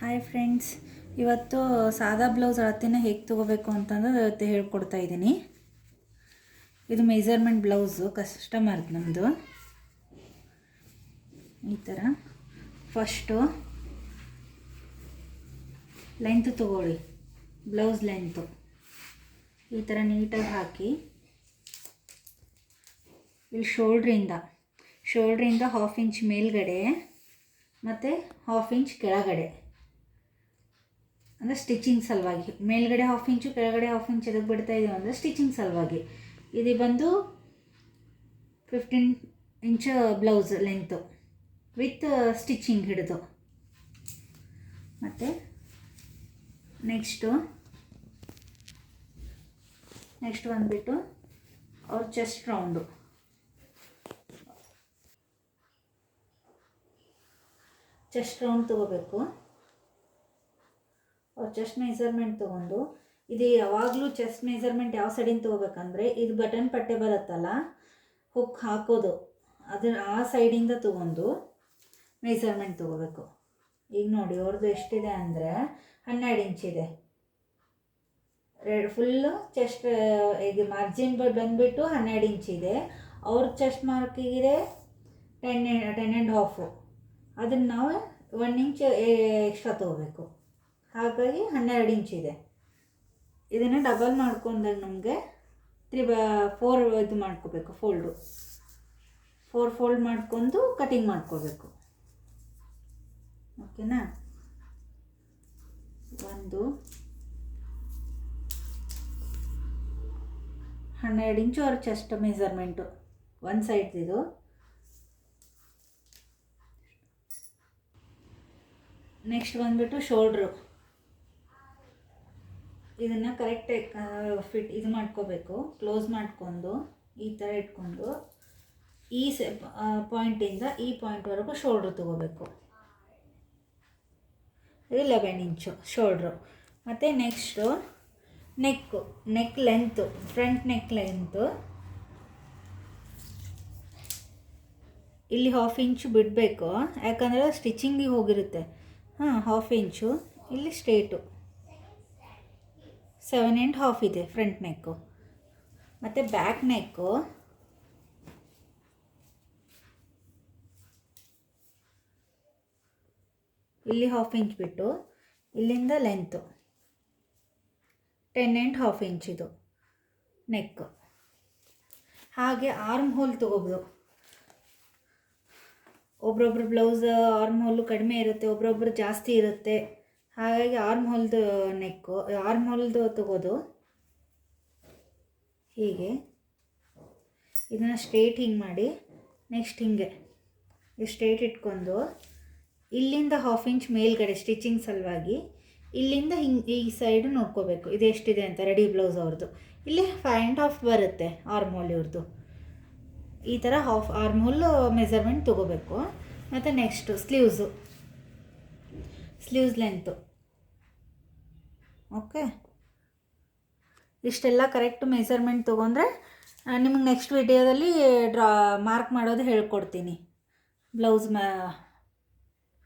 Hi friends ಇವತ್ತು ಸಾದಾ blouse ಅಳತೆನ ಹೇಗೆ ತೊಗೋಬೇಕು ಅಂತಂದ್ರೆ ಇವತ್ತು ಹೇಳ್ಕೊಡ್ತಾ ಇದ್ದೀನಿ. ಇದು ಮೆಜರ್ಮೆಂಟ್ ಬ್ಲೌಸು ಕಸ್ಟಮರ್ ನಮ್ಮದು ಈ ಥರ ಫಸ್ಟು ಲೆಂತ್ ತೊಗೊಳ್ಳಿ ಬ್ಲೌಸ್ ಲೆಂತು ಈ ಥರ ನೀಟಾಗಿ ಹಾಕಿ. ಇಲ್ಲಿ ಶೋಲ್ಡ್ರಿಂದ ಶೋಲ್ಡ್ರಿಂದ ಹಾಫ್ ಇಂಚ್ ಮೇಲ್ಗಡೆ ಮತ್ತು ಹಾಫ್ ಇಂಚ್ ಕೆಳಗಡೆ. ಅಂದರೆ ಸ್ಟಿಚಿಂಗ್ ಸಲುವಾಗಿ. ಮೇಲ್ಗಡೆ ಹಾಫ್ ಇಂಚು ಕೆಳಗಡೆ ಹಾಫ್ ಇಂಚ್ ಎದಕ್ಕೆ ಬಿಡ್ತಾ ಇದ್ದೀವಿ ಅಂದರೆ ಸ್ಟಿಚಿಂಗ್ ಸಲುವಾಗಿ. ಇದು ಬಂದು fifteen inch blouse length with stitching ಹಿಡಿದು. ಮತ್ತು ನೆಕ್ಸ್ಟು ನೆಕ್ಸ್ಟ್ ಬಂದುಬಿಟ್ಟು ಅವ್ರ ಚೆಸ್ಟ್ ರೌಂಡು ಚೆಸ್ಟ್ ರೌಂಡ್ ತೊಗೋಬೇಕು. ಚೆಸ್ಟ್ ಮೆಜರ್ಮೆಂಟ್ ತೊಗೊಂಡು, ಇದು ಯಾವಾಗಲೂ ಚೆಸ್ಟ್ ಮೆಜರ್ಮೆಂಟ್ ಯಾವ ಸೈಡಿಂದ ತೊಗೋಬೇಕಂದ್ರೆ ಇದು ಬಟನ್ ಪಟ್ಟೆ ಬರುತ್ತಲ್ಲ ಹುಕ್ ಹಾಕೋದು. ಅದರ ಆ ಸೈಡಿಂದ ತೊಗೊಂಡು ಮೆಜರ್ಮೆಂಟ್ ತೊಗೋಬೇಕು. ಈಗ ನೋಡಿ ಅವ್ರದ್ದು ಎಷ್ಟಿದೆ ಅಂದರೆ ಹನ್ನೆರಡು ಇಂಚಿದೆ ರೆಡ್ ಫುಲ್ಲು ಚೆಸ್ಟ್ ಈಗ ಮಾರ್ಜಿನ್ ಬಂದುಬಿಟ್ಟು ಹನ್ನೆರಡು ಇಂಚಿದೆ ಅವ್ರ ಚೆಸ್ಟ್ ಮಾರ್ಕಿಗಿದೆ ಟೆನ್ ಟೆನ್ ಆ್ಯಂಡ್ ಹಾಫು ಅದನ್ನು ನಾವು ಒನ್ ಇಂಚ್ ಎಕ್ಸ್ಟ್ರಾ ತೊಗೋಬೇಕು. ಹಾಗಾಗಿ ಹನ್ನೆರಡು ಇಂಚ್ ಇದೆ. ಇದನ್ನು ಡಬಲ್ ಮಾಡ್ಕೊಂಡಾಗ ನಮಗೆ ತ್ರಿ ಫೋರ್ ಇದು ಮಾಡ್ಕೋಬೇಕು ಫೋಲ್ಡು ಫೋರ್ ಫೋಲ್ಡ್ ಮಾಡ್ಕೊಂಡು ಕಟಿಂಗ್ ಮಾಡ್ಕೋಬೇಕು. ಓಕೆನಾ ಒಂದು, ಹನ್ನೆರಡು ಇಂಚು ಅವ್ರ ಚೆಸ್ಟ್ ಮೆಜರ್ಮೆಂಟು ಒಂದು ಸೈಡ್ದಿದು ನೆಕ್ಸ್ಟ್ ಬಂದುಬಿಟ್ಟು ಶೋಲ್ಡ್ರು ಇದನ್ನು ಕರೆಕ್ಟಾಗಿ ಫಿಟ್ ಇದು ಮಾಡ್ಕೋಬೇಕು. ಕ್ಲೋಸ್ ಮಾಡ್ಕೊಂಡು ಈ ಥರ ಇಟ್ಕೊಂಡು ಈ ಸೆ ಪಾಯಿಂಟಿಂದ ಈ ಪಾಯಿಂಟ್ವರೆಗೂ ಶೋಲ್ಡ್ರ್ ತೊಗೋಬೇಕು. ಇದು ಲೆವೆನ್ ಇಂಚು ಶೋಲ್ಡ್ರು ಮತ್ತು next neck neck length front neck length ಇಲ್ಲಿ ಹಾಫ್ ಇಂಚು ಬಿಡಬೇಕು. ಯಾಕಂದರೆ ಸ್ಟಿಚಿಂಗಿಗೆ ಹೋಗಿರುತ್ತೆ. ಹಾಂ ಹಾಫ್ ಇಂಚು ಇಲ್ಲಿ ಸ್ಟ್ರೇಟು ಸೆವೆನ್ ಆ್ಯಂಡ್ ಹಾಫ್ ಇದೆ ಫ್ರಂಟ್ ನೆಕ್ಕು ಮತ್ತು ಬ್ಯಾಕ್ ನೆಕ್ಕು ಇಲ್ಲಿ ಹಾಫ್ ಇಂಚ್ ಬಿಟ್ಟು, ಇಲ್ಲಿಂದ length ten and half inch ಇದು ನೆಕ್ಕು ಹಾಗೆ ಆರ್ಮ್ ಹೋಲ್ ತೊಗೋಬೋದು. ಒಬ್ರೊಬ್ರು ಬ್ಲೌಸ್ ಆರ್ಮ್ ಹೋಲು ಕಡಿಮೆ ಇರುತ್ತೆ, ಒಬ್ರೊಬ್ರು ಜಾಸ್ತಿ ಇರುತ್ತೆ. ಹಾಗಾಗಿ ಆರ್ಮ್ ಹೋಲ್ದು ನೆಕ್ಕು ಆರ್ಮ್ ಹೋಲ್ದು ತಗೋದು. ಹೀಗೆ. ಇದನ್ನು ಸ್ಟ್ರೇಟ್ ಹಿಂಗೆ ಮಾಡಿ ನೆಕ್ಸ್ಟ್ ಹಿಂಗೆ. ಸ್ಟ್ರೇಟ್ ಇಟ್ಕೊಂಡು, ಇಲ್ಲಿಂದ ಹಾಫ್ ಇಂಚ್ ಮೇಲ್ಗಡೆ ಸ್ಟಿಚಿಂಗ್ ಸಲುವಾಗಿ, ಇಲ್ಲಿಂದ ಹಿಂಗೆ, ಈ ಸೈಡು ನೋಡ್ಕೋಬೇಕು. ಇದು ಎಷ್ಟಿದೆ ಅಂತ ರೆಡಿ ಬ್ಲೌಸ್ ಅವ್ರದ್ದು ಇಲ್ಲಿ ಫೈವ್ ಆ್ಯಂಡ್ ಹಾಫ್ ಬರುತ್ತೆ ಆರ್ಮ್ ಹೋಲ್ ಇವ್ರದ್ದು ಈ ಥರ ಹಾಫ್ ಆರ್ಮ್ ಹೋಲ್ ಮೆಜರ್ಮೆಂಟ್ ತೊಗೋಬೇಕು. ಮತ್ತು next sleeves sleeves length okay. ಇಷ್ಟೆಲ್ಲ ಕರೆಕ್ಟ್ ಮೆಜರ್ಮೆಂಟ್ ತೊಗೊಂಡ್ರೆ ನಿಮಗೆ ನೆಕ್ಸ್ಟ್ ವಿಡಿಯೋದಲ್ಲಿ ಡ್ರಾ ಮಾರ್ಕ್ ಮಾಡೋದು ಹೇಳ್ಕೊಡ್ತೀನಿ. ಬ್ಲೌಸ್ ಮ